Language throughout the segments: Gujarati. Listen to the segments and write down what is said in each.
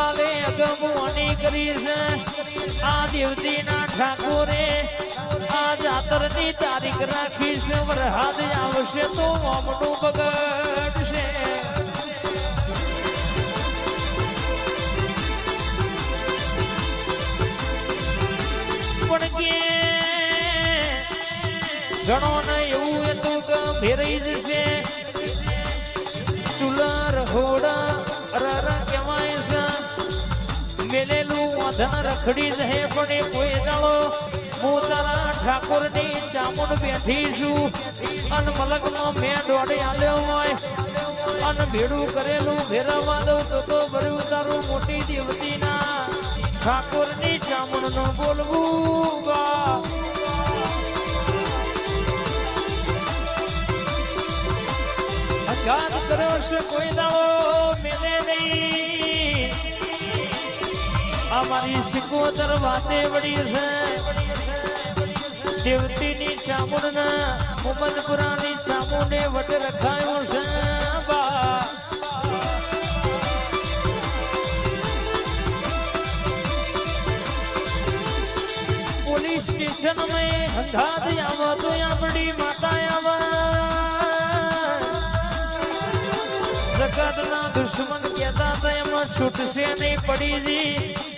ગમવાની કરી છે. આ દેવતીના ઠાકોરે આ જાતરની તારીખ રાખી છે. વરહાદ આવશે તો ઓમનું બગડશે પણ કે ઘણો ને એવું હતું કે ફેરાઈ જશે ચૂલા હોડા વાંધન રખડી રહે પણ કોઈ દાડો હું તારા ઠાકોરની ચામુંડ બેઠી છું. અન મલકનો મેં દોડી આલ્યો હોય, અન ભેડું કરેલું ફેરવવા દઉં તો તો ભર્યું તારું મોટી દેવતીના ઠાકોરની ચામુંડનું બોલવું બા અઘાત કર્યો છે કોઈ દાડો, મેલે નહીં. અમારી સિકોતર વાતે વડી છે. દેવતીની ચામુંડ મુમદપુરાની ચામુંડે વટ રખાયું છે. પોલીસ સ્ટેશન મેં હંગાત આવો તો આપણી માતા આવા. જગતના દુશ્મન કહેતા તો એમાં છૂટશે નહીં પડી જી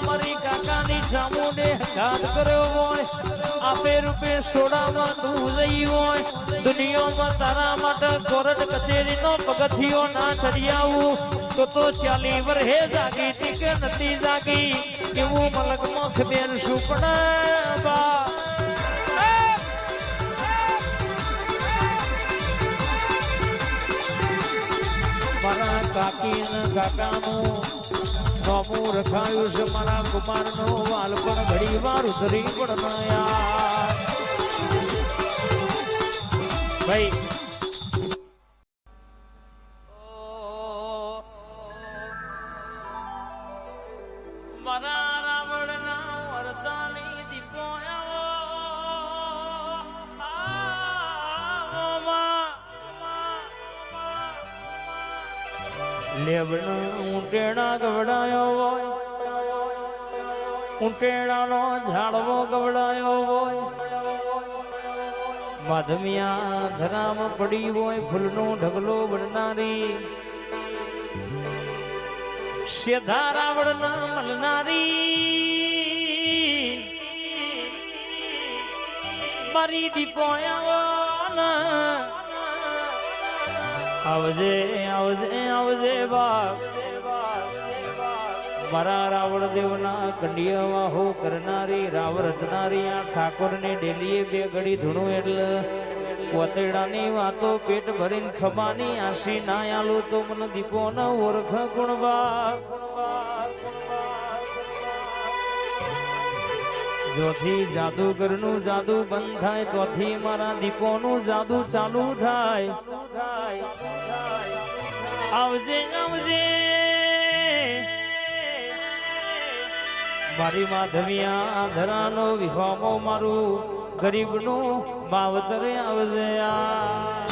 મારી કાકાની ચામુંડે ઘાત કર્યો હોય. આપે રૂપે સોડામાં તું જઈ હોય. દુનિયામાં તારા માટે કચેરીનો પગથિયો ના તો તો ચાલી વરહે જાગી ટીકે નથી જાગી? એવું મલક મોખ બેન સુપડા બા મારા કાકી ને કાકાનું નોમું રખાયું છે મારા કુમારનો વાલ પણ ઘડી વાર ઉતરી પણ ન યાર ભાઈ. મારા લેબનો ઊંટેણા ગવડાયો હોય. ઊંટેણાનો ઝાડવો ગવડાયો હોય. માધમિયા ધરામ પડી હોય ફૂલનો ઢગલો બનનારી. સેધારા રાવણ મળનારી મારી દીપો આવજે આવજે આવજે બાપ. મારા રાવણ દેવના કંડિયામાં હો કરનારી રાવ રચનારી આ ઠાકોરની ડેલીએ બે ઘડી ધૂણું એટલે વતેડાની વાતો પેટ ભરીને ખબાની આશી ના આલો તો મને દીપો ન ઓળખ ગુણબા જોથી જાદુગરનું જાદુ બંધ થાય તોથી મારા દીપોનું જાદુ ચાલુ થાય. આવજે આવજે. મારી માધવિયા ધરાનો વિહોમો મારું ગરીબનું માવતરે આવજે આ.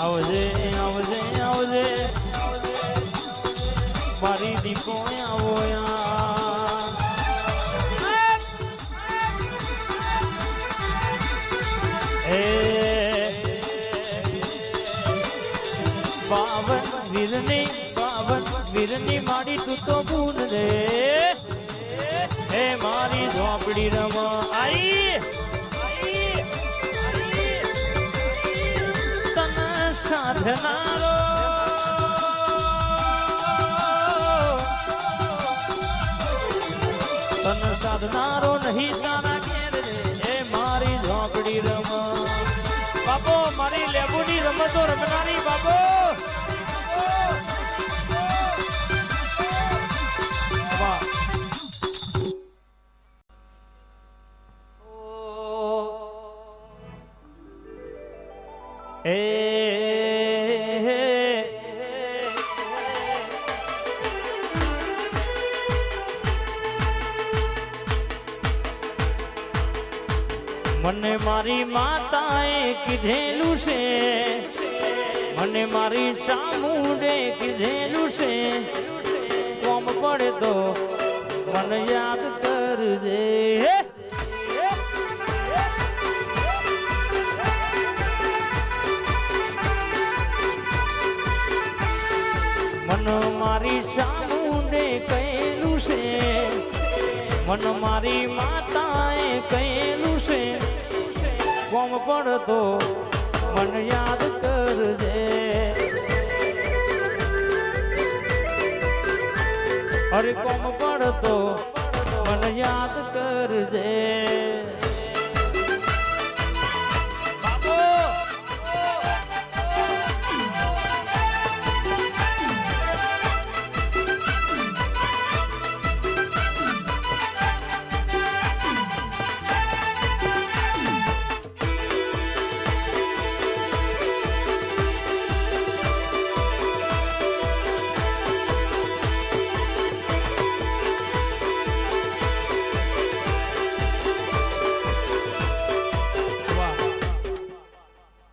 આવજે આવજે આવજે. મારી દીપો આવો હે. પાવન વીરની પાવન વીરની માડી તું તો ભૂલ રે હે, મારી ઝોપડી રમા. આઈ. સાધનારો તન સાધનારો નહીં તારા ઘેર મારી ઝોપડી રમ. બાપો, મારી લેબુની રમતો રમનારી બાપો. વાહ. મને મારી માતાએ કીધેલું છે. મને મારી સામુડે કીધેલું છે. કોમ પડે તો મને યાદ કરજે. મન મારી સામુને કહેલું છે. મન મારી માતાએ કહેલું છે. કોમ પડતો મન યાદ કરજે. અરે કોમ પડતો મન યાદ કરજે.